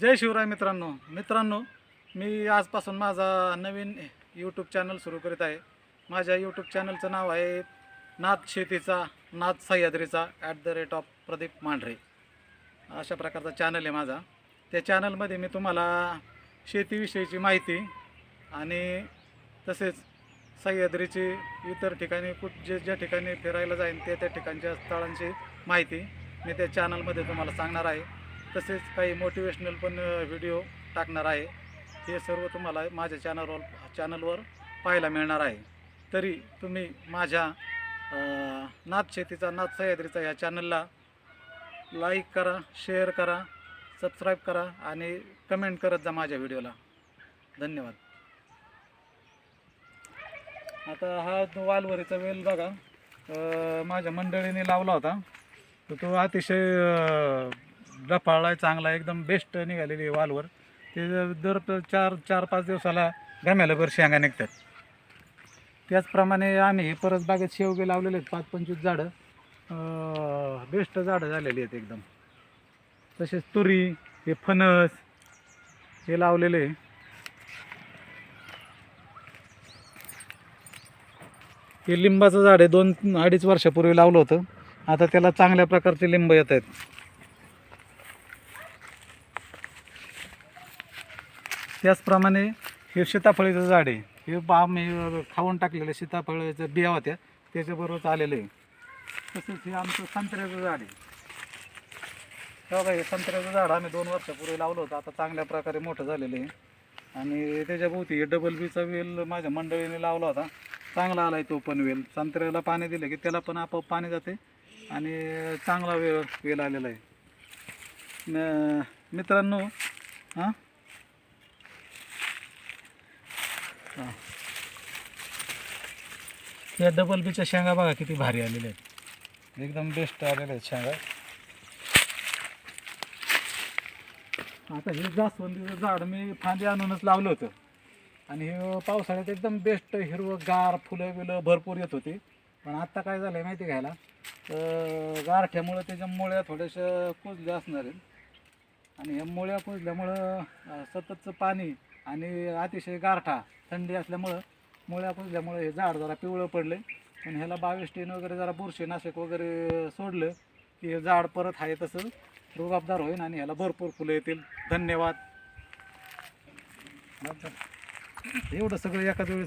जय शिवराय मित्रांनो. मित्रांनो मी आजपासून माझा नवीन यूट्यूब चॅनल सुरू करीत आहे. माझ्या यूट्यूब चॅनलचं नाव आहे नाथ शेतीचा नाथ सह्याद्रीचा at the rate of Pradeep Mandhare. अशा प्रकारचा चॅनल आहे माझा. त्या चॅनलमध्ये मी तुम्हाला शेतीविषयीची माहिती आणि तसेच सह्याद्रीची इतर ठिकाणी कुठ जे ज्या ठिकाणी फिरायला जाईन ते त्या ठिकाणच्या स्थळांची माहिती मी त्या चॅनलमध्ये तुम्हाला सांगणार आहे. तसेच काही मोटिवेशनल पण व्हिडिओ टाकणार आहे. हे सर्व तुम्हाला माझ्या चॅनलवर चॅनलवर पाहायला मिळणार आहे. तरी तुम्ही माझ्या नाथ शेतीचा नाथ सह्याद्रीचा या चॅनलला लाईक करा शेअर करा सबस्क्राईब करा आणि कमेंट करत जा माझ्या व्हिडिओला धन्यवाद. आता हा वालवरीचा वेल बघा माझ्या मंडळीने लावला होता. तर तो अतिशय अं, आहे चांगला एकदम बेस्ट निघालेली आहे वालवर. ते दर चार चार पाच दिवसाला गम्याला भर शेंगा निघतात. त्याचप्रमाणे आम्ही परत बागेत शेवगे लावलेले आहेत पाच पंचवीस झाडं बेस्ट झाडं झालेली आहेत एकदम. तसेच तुरी हे फणस हे लावलेले हे लिंबाचं झाड आहे दोन अडीच वर्षापूर्वी लावलं होतं. आता त्याला चांगल्या प्रकारचे लिंब येत आहेत. त्याचप्रमाणे हे सीताफळीचं झाड आहे. हे बा आम्ही खाऊन टाकलेलं सीताफळाचं बिया होत्या त्याच्याबरोबरच आलेलं आहे. तसेच हे आमचं संत्र्याचं झाड आहे. बघा हे संत्र्याचं झाड आम्ही दोन वर्षापूर्वी लावलं होतं. आता चांगल्या प्रकारे मोठं झालेलं आहे. आणि त्याच्याभोवती हे डबल बीचा वेल माझ्या मंडळीने लावला होता. चांगला आला आहे तो पण वेल. संत्र्याला पाणी दिलं की त्याला पण आपोआप पाणी जाते आणि चांगला वेळ वेल आलेला आहे. न- मित्रांनो हां. या डबल बीच्या शेंगा बघा किती भारी आलेल्या आहेत. एकदम बेस्ट आलेल्या आहेत शेंगा. आता हे जास्वंदीचं झाड मी फांदी आणूनच लावलं होतं. आणि हे पावसाळ्यात एकदम बेस्ट हिरवं गार फुलं बिलं भरपूर येत होती. पण आत्ता काय झालं आहे माहिती घ्यायला तर गारठ्यामुळं त्याच्या मुळ्या थोड्याशा कुजल्या असणार आहेत. आणि ह्या मुळ्या कुजल्यामुळं सततचं पाणी आणि अतिशय गारठा थंडी असल्यामुळं मुळ्या कुजल्यामुळं हे झाड जरा पिवळं पडले. पण ह्याला बावीस टीन वगैरे जरा बुरशीनाशक वगैरे सोडलं की हे झाड परत आहे तसं रुबाबदार होईल आणि ह्याला भरपूर फुलं येतील. धन्यवाद. एवढं सगळं एकाच वेळी सांग